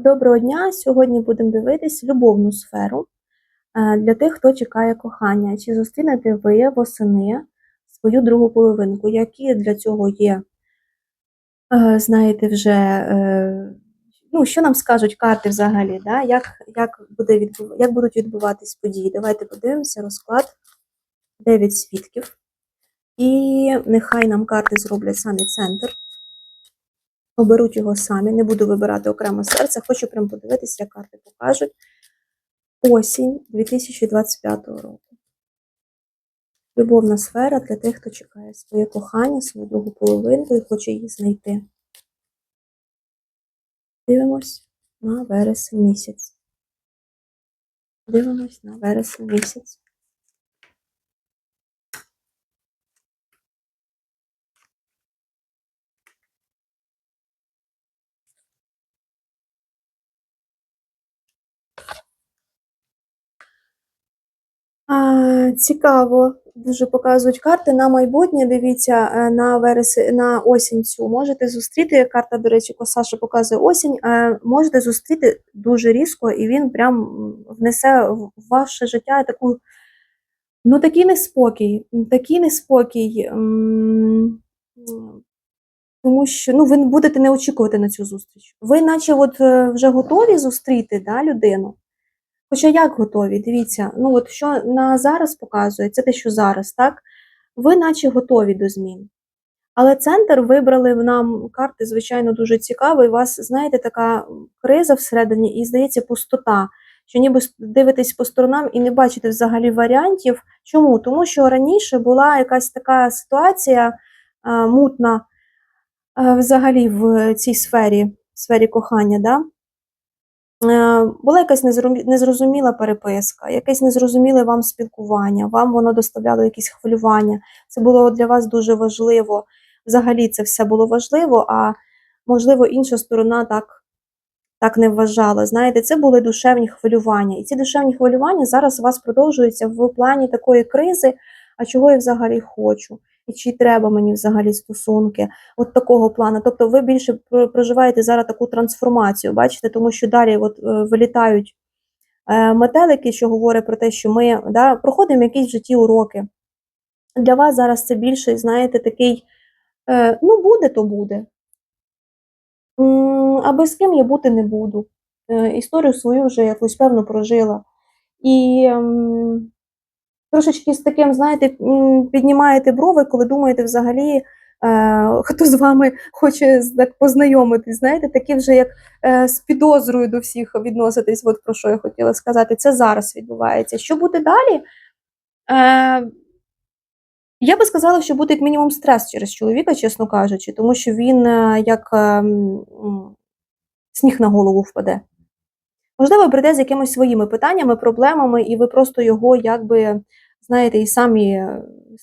Доброго дня! Сьогодні будемо дивитись любовну сферу е, для тих, хто чекає кохання. Чи зустрінете ви восени свою другу половинку? Які для цього є, е, знаєте, вже, е, ну, що нам скажуть карти взагалі, да? як, як, буде відбув... як будуть відбуватись події? Давайте подивимося розклад 9 свідків. І нехай нам карти зроблять самі центр. Оберуть його самі, не буду вибирати окремо серце, хочу прям подивитися, як карти покажуть. Осінь 2025 року. Любовна сфера для тих, хто чекає своє кохання, свою другу половинку і хоче її знайти. Дивимось на вересень місяць. Дивимось на вересень місяць. А, Цікаво, дуже показують карти на майбутнє. Дивіться, е, на вересень, на осінь цю можете зустріти. Карта, до речі, що показує осінь. е, Можете зустріти дуже різко, і він прям внесе в ваше життя таку, ну такий неспокій, такий неспокій. Тому що ну, ви будете не очікувати на цю зустріч. Ви, наче, от е, вже готові зустріти да, людину. Хоча як готові? Дивіться, ну от що на зараз показує, це те, що зараз, так? Ви наче готові до змін. Але центр вибрали в нам карти, звичайно, дуже цікаво. І у вас, знаєте, така криза всередині, і здається, пустота. Що ніби дивитесь по сторонам і не бачите взагалі варіантів. Чому? Тому що раніше була якась така ситуація мутна взагалі в цій сфері, сфері кохання. Да? Е, була якась незрозуміла переписка, якесь незрозуміле вам спілкування, вам воно доставляло якісь хвилювання. Це було для вас дуже важливо. Взагалі це все було важливо, а можливо, інша сторона так так не вважала. Знаєте, це були душевні хвилювання. І ці душевні хвилювання зараз у вас продовжуються в плані такої кризи, а чого я взагалі хочу і чи треба мені взагалі стосунки, от такого плану. Тобто ви більше проживаєте зараз таку трансформацію, бачите, тому що далі от е, вилітають е, метелики, що говорять про те, що ми да, проходимо якісь в житті уроки. Для вас зараз це більше, знаєте, такий, е, ну, буде, то буде. А без ким я бути не буду. Історію свою вже якусь певно прожила. І ем, трошечки з таким, знаєте, піднімаєте брови, коли думаєте взагалі, е, хто з вами хоче так познайомитись, знаєте, такі вже як е, з підозрою до всіх відноситись, от про що я хотіла сказати. Це зараз відбувається. Що буде далі? Е, я би сказала, що буде як мінімум стрес через чоловіка, чесно кажучи, тому що він як ем, сніг на голову впаде. Можливо, прийде з якимись своїми питаннями, проблемами, і ви просто його, якби, знаєте, і самі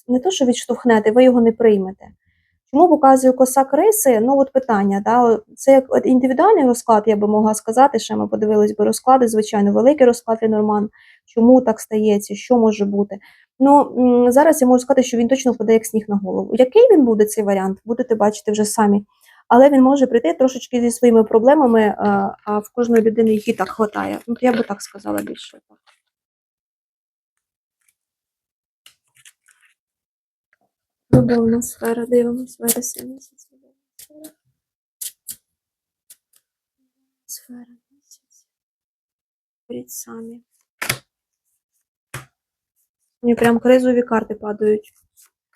не то, що відштовхнете, ви його не приймете. Чому показую коса криси? Ну, от питання, да, це як індивідуальний розклад, я би могла сказати, ще ми подивились би розклади, звичайно, великий розклад Ленорман. Чому так стається, що може бути? Ну, зараз я можу сказати, що він точно впаде як сніг на голову. Який він буде цей варіант, будете бачити вже самі але він може прийти трошечки зі своїми проблемами, е, а в кожної людини їх і так хватає. Ну, я би так сказала більше. Любовна сфера, дивимось, вересень місяць. Сфера місяць. Беріть самі. Мені прям кризові карти падають.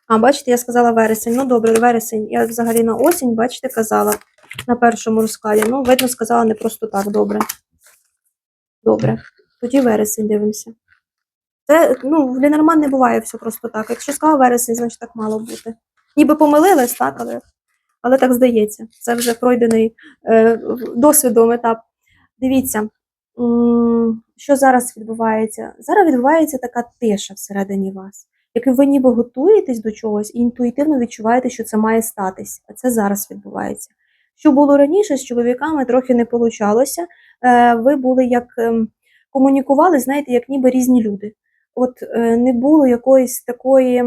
А, бачите, я сказала вересень. Ну, добре, вересень. Я взагалі на осінь, бачите, казала на першому розкладі. Ну, видно, сказала не просто так, добре. Добре. Тоді вересень дивимося. Це, ну, в Лінерман не буває все просто так. Якщо сказала вересень, значить так мало бути. Ніби помилилась, так, але але так здається. Це вже пройдений е, досвідом етап. Дивіться, що зараз відбувається? Зараз відбувається така тиша всередині вас як ви ніби готуєтесь до чогось і інтуїтивно відчуваєте, що це має статись, а це зараз відбувається. Що було раніше з чоловіками трохи не получалося. Е, ви були як ем, комунікували, знаєте, як ніби різні люди. От е, не було якоїсь такої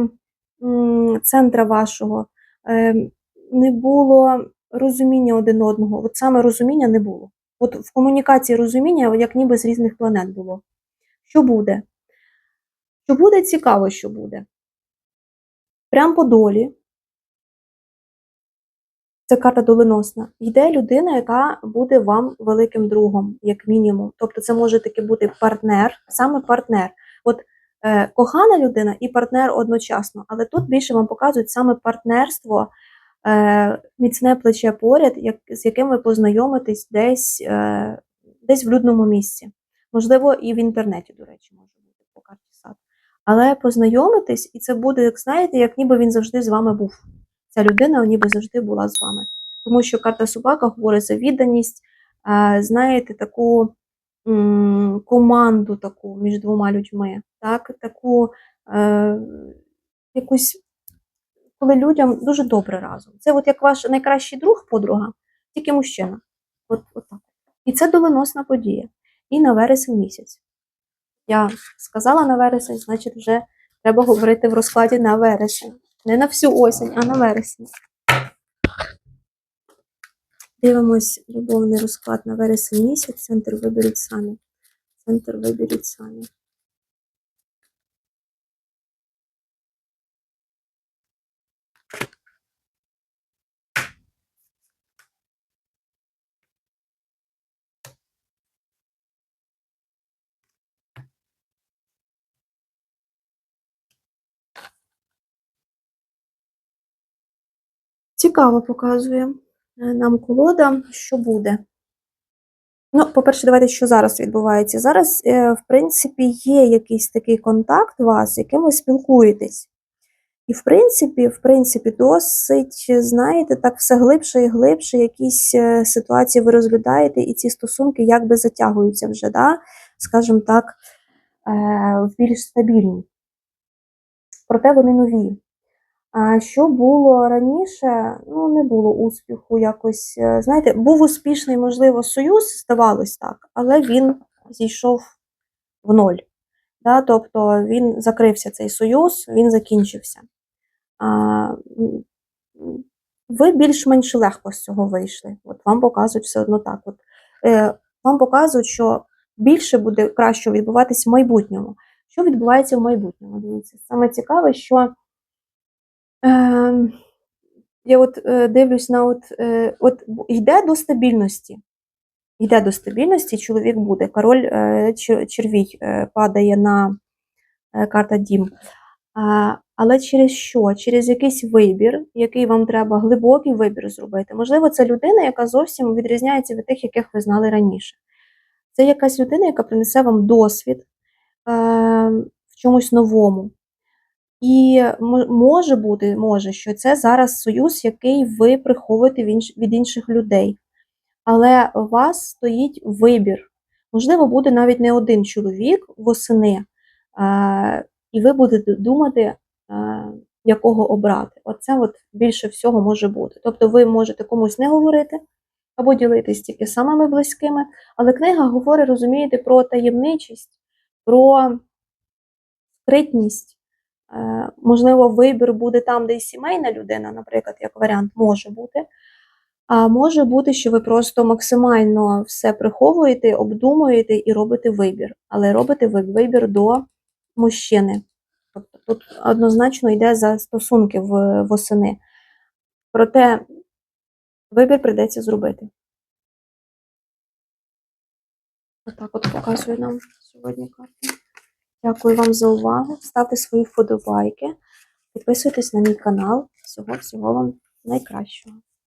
центра вашого, ем, не було розуміння один одного. От саме розуміння не було. от в комунікації розуміння, як ніби з різних планет було. Що буде? Що буде цікаво, що буде. Прям по долі. Це карта доленосна. Йде людина, яка буде вам великим другом, як мінімум. Тобто, це може таки бути партнер, саме партнер. От е, кохана людина і партнер одночасно, але тут більше вам показують саме партнерство, е, міцне плече поряд, як, з яким ви познайомитесь десь, е, десь в людному місці. Можливо, і в інтернеті, до речі, може бути по карті сад. Але познайомитись, і це буде, як знаєте, як ніби він завжди з вами був. Ця людина ніби завжди була з вами. Тому що карта собака говорить за відданість, е, знаєте, таку команду таку між двома людьми, так? таку е, якусь, коли людям дуже добре разом. Це от як ваш найкращий друг, подруга, тільки мужчина. От, от так. І це доленосна подія. І на вересень місяць. Я сказала на вересень, значить, вже треба говорити в розкладі на вересень. Не на всю осінь, а на вересень. Дивимось любовний розклад на вересень місяць. Центр виберіть самі. Центр виберіть самі. Цікаво показує е, нам колода, що буде. Ну, по-перше, давайте, що зараз відбувається. Зараз, е, в принципі, є якийсь такий контакт у вас, з яким ви спілкуєтесь. І, в принципі, в принципі, досить, знаєте, так все глибше і глибше якісь е, ситуації ви розглядаєте, і ці стосунки якби затягуються вже, да? скажімо так, більш стабільні. Проте вони нові. А що було раніше, ну не було успіху якось. е, Знаєте, був успішний, можливо, союз, здавалось так, але він зійшов в ноль. Да? Тобто він закрився цей союз, він закінчився. А, ви більш-менш легко з цього вийшли. От вам показують все одно так. От, е, вам показують, що більше буде краще відбуватись в майбутньому. Що відбувається в майбутньому? Дивіться, саме цікаве, що. Е, я от е, дивлюсь на от, е, от йде до стабільності. Йде до стабільності, чоловік буде. Король е, червій падає на карта Дім. Але через що? Через якийсь вибір, який вам треба глибокий вибір зробити. Можливо, це людина, яка зовсім відрізняється від тих, яких ви знали раніше. Це якась людина, яка принесе вам досвід е, в чомусь новому. І може бути, може, що це зараз союз, який ви приховуєте від інших людей. Але у вас стоїть вибір. Можливо, буде навіть не один чоловік восени, і ви будете думати, якого обрати. Оце от більше всього може бути. Тобто ви можете комусь не говорити або ділитись тільки самими близькими, але книга говорить, розумієте, про таємничість, про скритність. Е, Можливо, вибір буде там, де й сімейна людина, наприклад, як варіант, може бути. А може бути, що ви просто максимально все приховуєте, обдумуєте і робите вибір. Але робите ви вибір до мужчини. Тобто тут однозначно йде за стосунки в восени. Проте вибір прийдеться зробити. Отак от показує нам сьогодні карта. Дякую вам за увагу. Ставте свої вподобайки, підписуйтесь на мій канал. Всього всього вам найкращого.